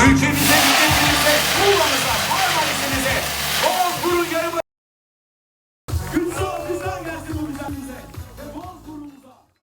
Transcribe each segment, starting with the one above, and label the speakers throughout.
Speaker 1: Ülkemize, milletimize, Muğla'mıza, Marmaris'imize, Bozburun yarımı...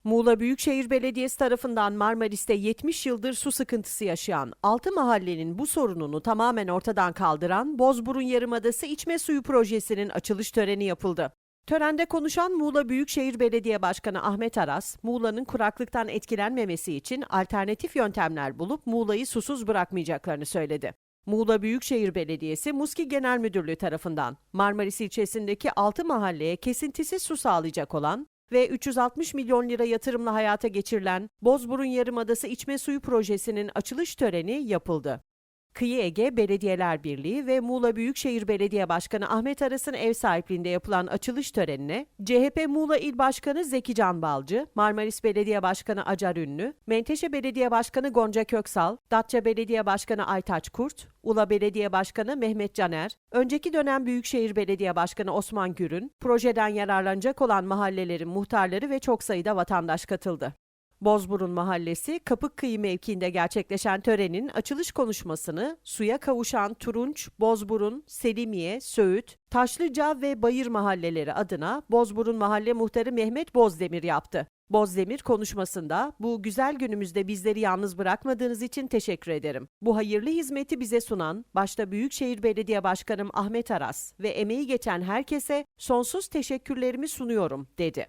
Speaker 2: Muğla Büyükşehir Belediyesi tarafından Marmaris'te 70 yıldır su sıkıntısı yaşayan 6 mahallenin bu sorununu tamamen ortadan kaldıran Bozburun Yarımadası İçme Suyu Projesi'nin açılış töreni yapıldı. Törende konuşan Muğla Büyükşehir Belediye Başkanı Ahmet Aras, Muğla'nın kuraklıktan etkilenmemesi için alternatif yöntemler bulup Muğla'yı susuz bırakmayacaklarını söyledi. Muğla Büyükşehir Belediyesi Muski Genel Müdürlüğü tarafından Marmaris ilçesindeki 6 mahalleye kesintisiz su sağlayacak olan ve 360 milyon lira yatırımla hayata geçirilen Bozburun Yarımadası İçme Suyu Projesi'nin açılış töreni yapıldı. Kıyı Ege Belediyeler Birliği ve Muğla Büyükşehir Belediye Başkanı Ahmet Aras'ın ev sahipliğinde yapılan açılış törenine CHP Muğla İl Başkanı Zeki Can Balcı, Marmaris Belediye Başkanı Acar Ünlü, Menteşe Belediye Başkanı Gonca Köksal, Datça Belediye Başkanı Aytaç Kurt, Ula Belediye Başkanı Mehmet Caner, önceki dönem Büyükşehir Belediye Başkanı Osman Gürün, projeden yararlanacak olan mahallelerin muhtarları ve çok sayıda vatandaş katıldı. Bozburun Mahallesi Kapıkkıyı mevkiinde gerçekleşen törenin açılış konuşmasını suya kavuşan Turunç, Bozburun, Selimiye, Söğüt, Taşlıca ve Bayır mahalleleri adına Bozburun Mahalle Muhtarı Mehmet Bozdemir yaptı. Bozdemir konuşmasında bu güzel günümüzde bizleri yalnız bırakmadığınız için teşekkür ederim. Bu hayırlı hizmeti bize sunan başta Büyükşehir Belediye Başkanım Ahmet Aras ve emeği geçen herkese sonsuz teşekkürlerimi sunuyorum dedi.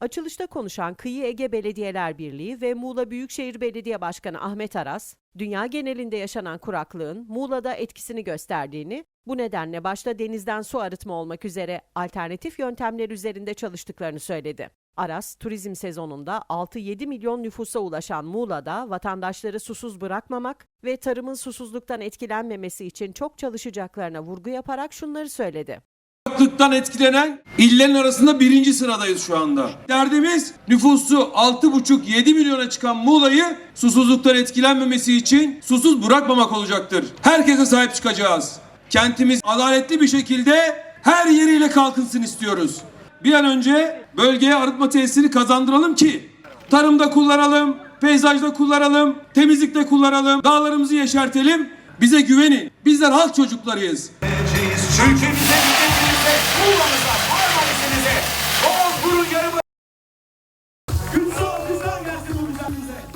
Speaker 2: Açılışta konuşan Kıyı Ege Belediyeler Birliği ve Muğla Büyükşehir Belediye Başkanı Ahmet Aras, dünya genelinde yaşanan kuraklığın Muğla'da etkisini gösterdiğini, bu nedenle başta denizden su arıtma olmak üzere alternatif yöntemler üzerinde çalıştıklarını söyledi. Aras, turizm sezonunda 6-7 milyon nüfusa ulaşan Muğla'da vatandaşları susuz bırakmamak ve tarımın susuzluktan etkilenmemesi için çok çalışacaklarına vurgu yaparak şunları söyledi.
Speaker 3: Kuraklıktan etkilenen illerin arasında birinci sıradayız şu anda. Derdimiz nüfusu 6,5-7 milyona çıkan Muğla'yı susuzluktan etkilenmemesi için susuz bırakmamak olacaktır. Herkese sahip çıkacağız. Kentimiz adaletli bir şekilde her yeriyle kalkınsın istiyoruz. Bir an önce bölgeye arıtma tesisini kazandıralım ki tarımda kullanalım, peyzajda kullanalım, temizlikte kullanalım, dağlarımızı yeşertelim. Bize güvenin. Bizler halk çocuklarıyız.
Speaker 1: Ülkemize, milletimize, Muğla'mıza, Marmaris'imize, Bozburun yarımı...